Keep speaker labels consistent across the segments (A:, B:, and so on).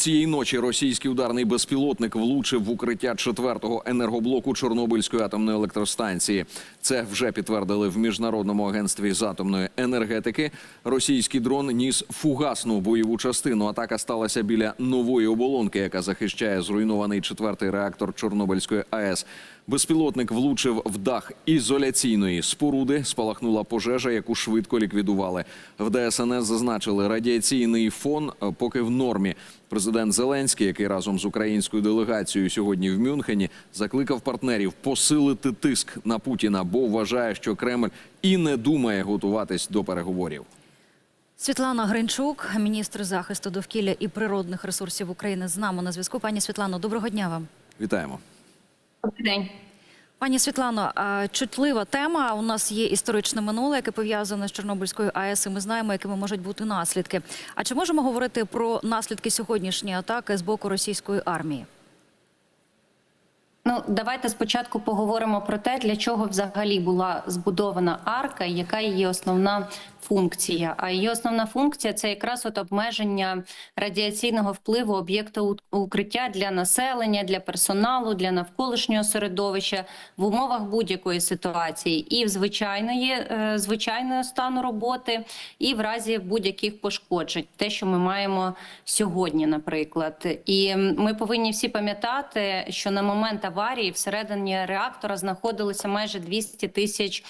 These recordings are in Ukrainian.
A: Цієї ночі російський ударний безпілотник влучив в укриття четвертого енергоблоку Чорнобильської атомної електростанції. Це вже підтвердили в міжнародному агентстві з атомної енергетики. Російський дрон ніс фугасну бойову частину. Атака сталася біля нової оболонки, яка захищає зруйнований четвертий реактор Чорнобильської АЕС. Безпілотник влучив в дах ізоляційної споруди. Спалахнула пожежа, яку швидко ліквідували. В ДСНС зазначили, радіаційний фон поки в нормі. Президент Зеленський, який разом з українською делегацією сьогодні в Мюнхені, закликав партнерів посилити тиск на Путіна, бо вважає, що Кремль і не думає готуватись до переговорів.
B: Світлана Гринчук, міністр захисту довкілля і природних ресурсів України, з нами на зв'язку. Пані Світлано, доброго дня вам.
A: Вітаємо.
C: Добрий день.
B: Пані Світлано, чутлива тема. У нас є історичне минуле, яке пов'язане з Чорнобильською АЕС. і Ми знаємо, якими можуть бути наслідки. А чи можемо говорити про наслідки сьогоднішньої атаки з боку російської армії?
C: Ну давайте спочатку поговоримо про те, для чого взагалі була збудована арка, яка її основна функція. А її основна функція це якраз от обмеження радіаційного впливу об'єкта укриття для населення, для персоналу, для навколишнього середовища в умовах будь-якої ситуації, і в звичайної е, звичайного стану роботи, і в разі будь-яких пошкоджень, те, що ми маємо сьогодні, наприклад. І ми повинні всі пам'ятати, що на момент аварії всередині реактора знаходилося майже 200 тисяч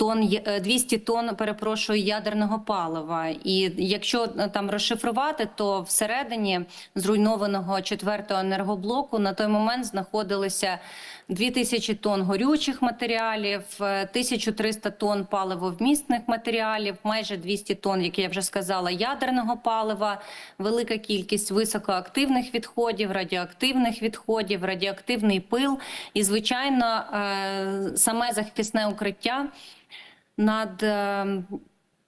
C: тонн є- е, 200 тонн, перепрошую, ядерного палива. І якщо е, там розшифрувати, то всередині зруйнованого четвертого енергоблоку на той момент знаходилося 2000 тонн горючих матеріалів, е, 1300 тонн паливовмісних матеріалів, майже 200 тонн, як я вже сказала, ядерного палива, велика кількість високоактивних відходів, радіоактивних відходів, радіоактивний пил і, звичайно, е, саме захисне укриття над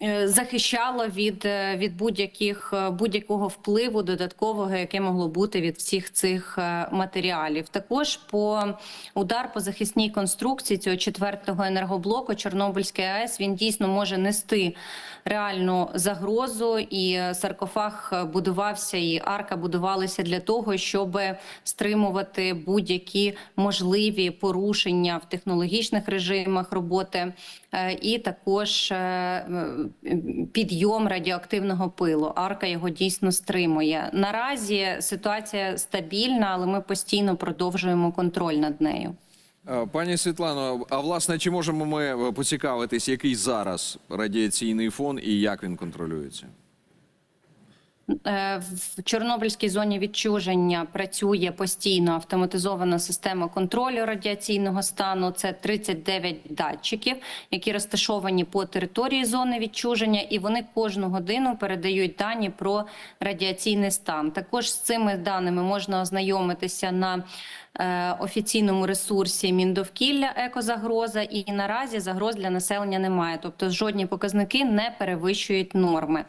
C: е, захищало від, е, від будь-яких е, будь-якого впливу додаткового, яке могло бути від всіх цих матеріалів. Також по удар по захисній конструкції цього четвертого енергоблоку Чорнобильської АЕС він дійсно може нести реальну загрозу, і саркофаг будувався, і арка будувалися для того, щоб стримувати будь-які можливі порушення в технологічних режимах роботи, і також підйом радіоактивного пилу. Арка його дійсно стримує. Наразі ситуація стабільна, але ми постійно продовжуємо контроль над нею.
A: Е, Пані Світлано, а власне, чи можемо ми е, поцікавитись, який зараз радіаційний фон і як він контролюється?
C: Е, В Чорнобильській зоні відчуження працює постійно автоматизована система контролю радіаційного стану. Це 39 датчиків, які розташовані по території зони відчуження, і вони кожну годину передають дані про радіаційний стан. Також з цими даними можна ознайомитися на офіційному ресурсі Міндовкілля екозагроза, і наразі загроз для населення немає. Тобто жодні показники не перевищують норми.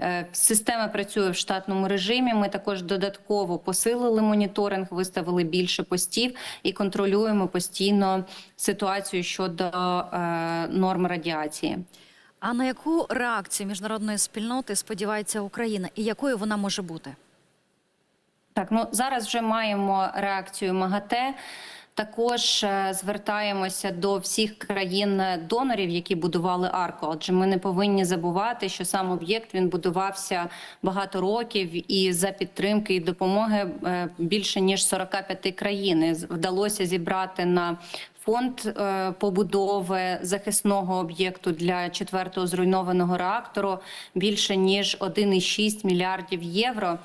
C: Е, Система працює в штатному режимі. Ми також додатково посилили моніторинг, виставили більше постів і контролюємо постійно ситуацію щодо е, норм радіації.
B: А на яку реакцію міжнародної спільноти сподівається Україна, і якою вона може бути?
C: Так, ну зараз вже маємо реакцію МАГАТЕ. Також е, звертаємося до всіх країн-донорів, які будували арку. Отже, ми не повинні забувати, що сам об'єкт він будувався багато років, і за підтримки і допомоги е, більше ніж 45 країн вдалося зібрати на фонд е, побудови захисного об'єкту для четвертого зруйнованого реактору більше ніж 1,6 мільярдів євро.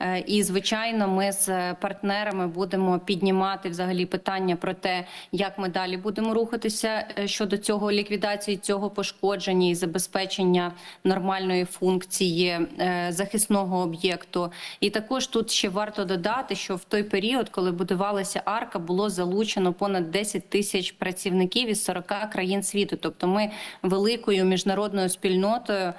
C: Е, І звичайно, ми з партнерами будемо піднімати взагалі питання про те, як ми далі будемо рухатися е, щодо цього ліквідації цього пошкодження і забезпечення нормальної функції е, захисного об'єкту. І також тут ще варто додати, що в той період, коли будувалася арка, було залучено понад 10 тисяч працівників із 40 країн світу. Тобто, ми великою міжнародною спільнотою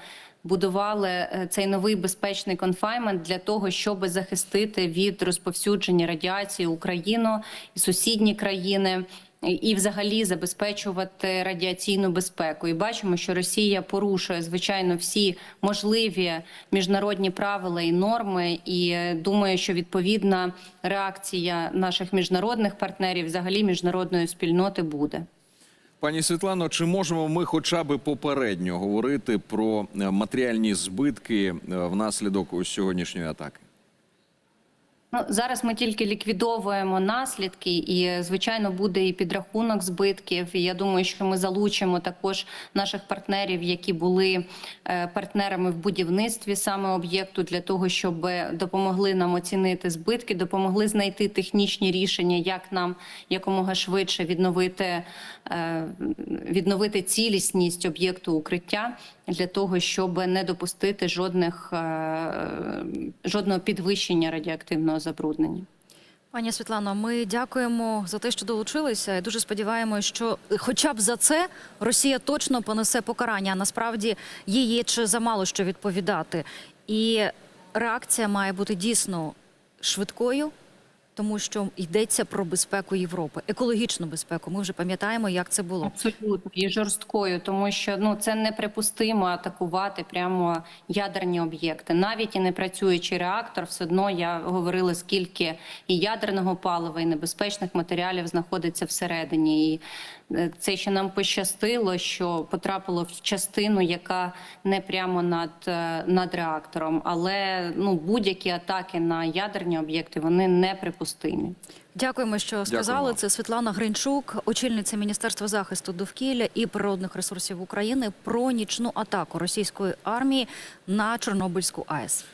C: будували е, цей новий безпечний конфаймент для того, щоб захистити від розповсюдження радіації Україну і сусідні країни. і- взагалі забезпечувати радіаційну безпеку. І бачимо, що Росія порушує звичайно всі можливі міжнародні правила і норми. І е, думаю, що відповідна реакція наших міжнародних партнерів, взагалі міжнародної спільноти, буде.
A: Пані Світлано, чи можемо ми хоча б попередньо говорити про е, матеріальні збитки е, внаслідок сьогоднішньої атаки?
C: Ну, зараз ми тільки ліквідовуємо наслідки, і звичайно буде і підрахунок збитків. І я думаю, що ми залучимо також наших партнерів, які були е, партнерами в будівництві саме об'єкту, для того, щоб допомогли нам оцінити збитки, допомогли знайти технічні рішення, як нам якомога швидше відновити, е, відновити цілісність об'єкту укриття для того, щоб не допустити жодних е, жодного підвищення радіоактивного забруднення.
B: Пані Світлано, ми дякуємо за те, що долучилися. і Дуже сподіваємося, що хоча б за це Росія точно понесе покарання. Насправді їй є чи замало що відповідати. І реакція має бути дійсно швидкою, тому що йдеться про безпеку Європи, екологічну безпеку. Ми вже пам'ятаємо, як це було.
C: Абсолютно і жорсткою, тому що ну це неприпустимо атакувати прямо ядерні об'єкти. Навіть і не працюючий реактор, все одно я говорила, скільки і ядерного палива, і небезпечних матеріалів знаходиться всередині. І е, це ще нам пощастило, що потрапило в частину, яка не прямо над, е, над реактором. Але ну будь-які атаки на ядерні об'єкти вони неприпустимі.
B: Дякуємо, що сказали.
A: Дякуємо.
B: Це Світлана Гринчук, очільниця Міністерства захисту довкілля і природних ресурсів України про нічну атаку російської армії на Чорнобильську АЕС.